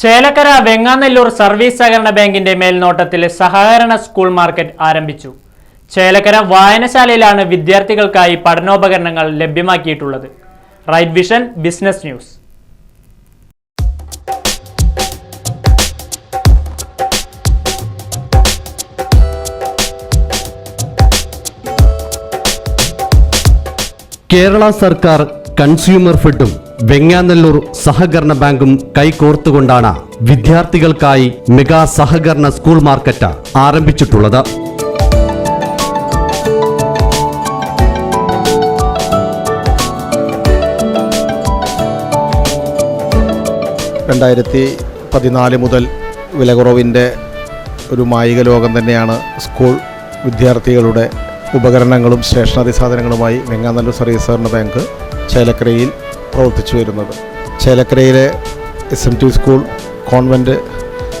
Chelakkara Venganellur service സഹകരണ ബാങ്കിന്റെ മേൽനോട്ടത്തിൽ സഹകരണ സ്കൂൾ മാർക്കറ്റ് ആരംഭിച്ചു. ചേലക്കര വായനശാലയിലാണ് വിദ്യാർത്ഥികൾക്കായി പഠനോപകരണങ്ങൾ ലഭ്യമാക്കിയിട്ടുള്ളത്. Right vision business news. Kerala സർക്കാർ കൺസ്യൂമർ ഫെഡും വെങ്ങാനല്ലൂർ സഹകരണ ബാങ്കും കൈകോർത്തുകൊണ്ടാണ് വിദ്യാർത്ഥികൾക്കായി മെഗാ സഹകരണ സ്കൂൾ മാർക്കറ്റ് ആരംഭിച്ചിട്ടുള്ളത്. രണ്ടായിരത്തി പതിനാല് മുതൽ വിലകുറവിന്റെ ഒരു മായിക ലോകം തന്നെയാണ് സ്കൂൾ വിദ്യാർത്ഥികളുടെ ഉപകരണങ്ങളും സ്റ്റേഷനറി സാധനങ്ങളുമായി വെങ്ങാനല്ലൂർ സർവീസ് സഹകരണ ബാങ്ക് ചേലക്കരയിൽ പ്രവർത്തിച്ചു വരുന്നത്. ചേലക്കരയിലെ S M T school convent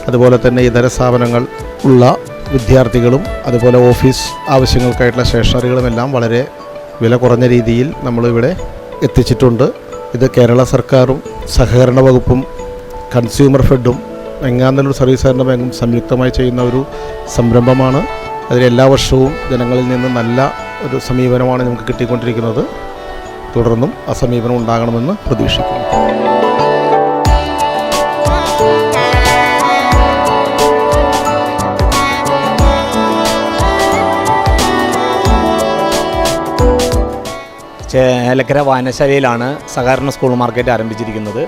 അതുപോലെ തന്നെ ഇതര സ്ഥാപനങ്ങൾ ഉള്ള വിദ്യാർത്ഥികളും അതുപോലെ ഓഫീസ് ആവശ്യങ്ങൾക്കായിട്ടുള്ള സ്റ്റേഷനറികളും എല്ലാം വളരെ വില കുറഞ്ഞ രീതിയിൽ നമ്മളിവിടെ എത്തിച്ചിട്ടുണ്ട്. ഇത് കേരള സർക്കാരും സഹകരണ വകുപ്പും കൺസ്യൂമർ ഫെഡും വെങ്ങാനല്ലൂർ സർവീസ് സഹകരണ ബാങ്കും സംയുക്തമായി ചെയ്യുന്ന ഒരു സംരംഭമാണ്. അതിൽ എല്ലാ വർഷവും ജനങ്ങളിൽ നിന്ന് നല്ല ഒരു സമീപനമാണ് നമുക്ക് കിട്ടിക്കൊണ്ടിരിക്കുന്നത്. തുടർന്നും ആ സമീപനം ഉണ്ടാകണമെന്ന് പ്രതീക്ഷിക്കുന്നു. ചേലക്കര വായനശാലയിലാണ് സഹകരണ സ്കൂൾ മാർക്കറ്റ് ആരംഭിച്ചിരിക്കുന്നത്.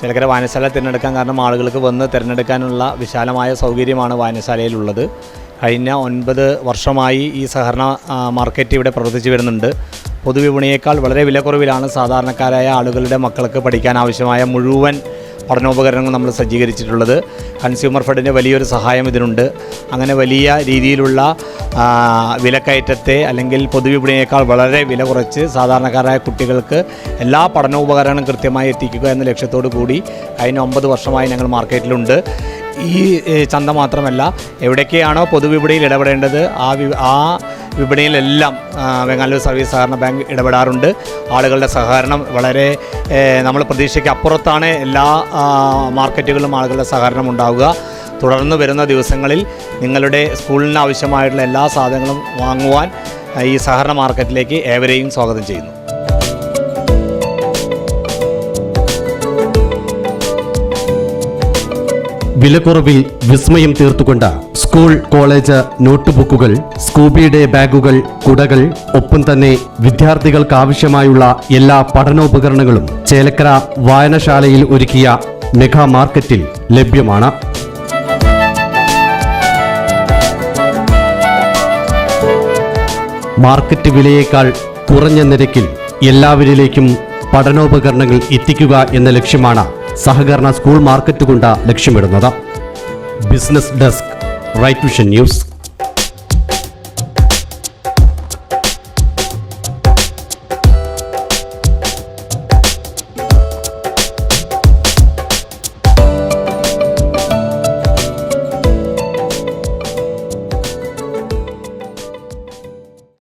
ചേലക്കര വായനശാല തിരഞ്ഞെടുക്കാൻ കാരണം ആളുകൾക്ക് വന്ന് തിരഞ്ഞെടുക്കാനുള്ള വിശാലമായ സൗകര്യമാണ് വായനശാലയിലുള്ളത്. കഴിഞ്ഞ ഒൻപത് വർഷമായി ഈ സഹകരണ മാർക്കറ്റ് ഇവിടെ പ്രവർത്തിച്ചു വരുന്നുണ്ട്. പൊതുവിപണിയേക്കാൾ വളരെ വിലക്കുറവിലാണ് സാധാരണക്കാരായ ആളുകളുടെ മക്കൾക്ക് പഠിക്കാൻ ആവശ്യമായ മുഴുവൻ പഠനോപകരണങ്ങൾ നമ്മൾ സജ്ജീകരിച്ചിട്ടുള്ളത്. കൺസ്യൂമർ ഫെഡിന്റെ വലിയൊരു സഹായം ഇതിനുണ്ട്. അങ്ങനെ വലിയ രീതിയിലുള്ള വിലക്കയറ്റത്തെ അല്ലെങ്കിൽ പൊതുവിപണിയേക്കാൾ വളരെ വില കുറച്ച് സാധാരണക്കാരായ കുട്ടികൾക്ക് എല്ലാ പഠനോപകരണങ്ങളും കൃത്യമായി എത്തിക്കുക എന്ന ലക്ഷ്യത്തോടു കൂടി കഴിഞ്ഞ ഒമ്പത് വർഷമായി ഞങ്ങൾ മാർക്കറ്റിലുണ്ട്. ഈ ചന്ത മാത്രമല്ല എവിടേക്കാണോ പൊതുവിപണിയിൽ ഇടപെടേണ്ടത് ആ ആ വിപണിയിലെല്ലാം ബംഗാലൂർ സർവീസ് സഹകരണ ബാങ്ക് ഇടപെടാറുണ്ട്. ആളുകളുടെ സഹകരണം വളരെ നമ്മൾ പ്രതീക്ഷയ്ക്ക് അപ്പുറത്താണ് എല്ലാ മാർക്കറ്റുകളിലും ആളുകളുടെ സഹകരണം ഉണ്ടാവുക. തുടർന്ന് വരുന്ന ദിവസങ്ങളിൽ നിങ്ങളുടെ സ്കൂളിന് ആവശ്യമായിട്ടുള്ള എല്ലാ സാധനങ്ങളും വാങ്ങുവാൻ ഈ സഹകരണ മാർക്കറ്റിലേക്ക് ഏവരെയും സ്വാഗതം ചെയ്യുന്നു. വിലക്കുറവിൽ വിസ്മയം തീർത്തുകൊണ്ട് സ്കൂൾ കോളേജ് നോട്ട് ബുക്കുകൾ സ്കൂബിയുടെ ബാഗുകൾ കുടകൾ ഒപ്പം തന്നെ വിദ്യാർത്ഥികൾക്ക് ആവശ്യമായുള്ള എല്ലാ പഠനോപകരണങ്ങളും ചേലക്കര വായനശാലയിൽ ഒരുക്കിയ മെഗാ മാർക്കറ്റിൽ ലഭ്യമാണ്. മാർക്കറ്റ് വിലയേക്കാൾ കുറഞ്ഞ നിരക്കിൽ എല്ലാവരിലേക്കും പഠനോപകരണങ്ങൾ എത്തിക്കുക എന്ന ലക്ഷ്യമാണ് സഹകരണ സ്കൂൾ മാർക്കറ്റ് കൊണ്ട് ലക്ഷ്യമിടുന്നത്. Business desk right vision news.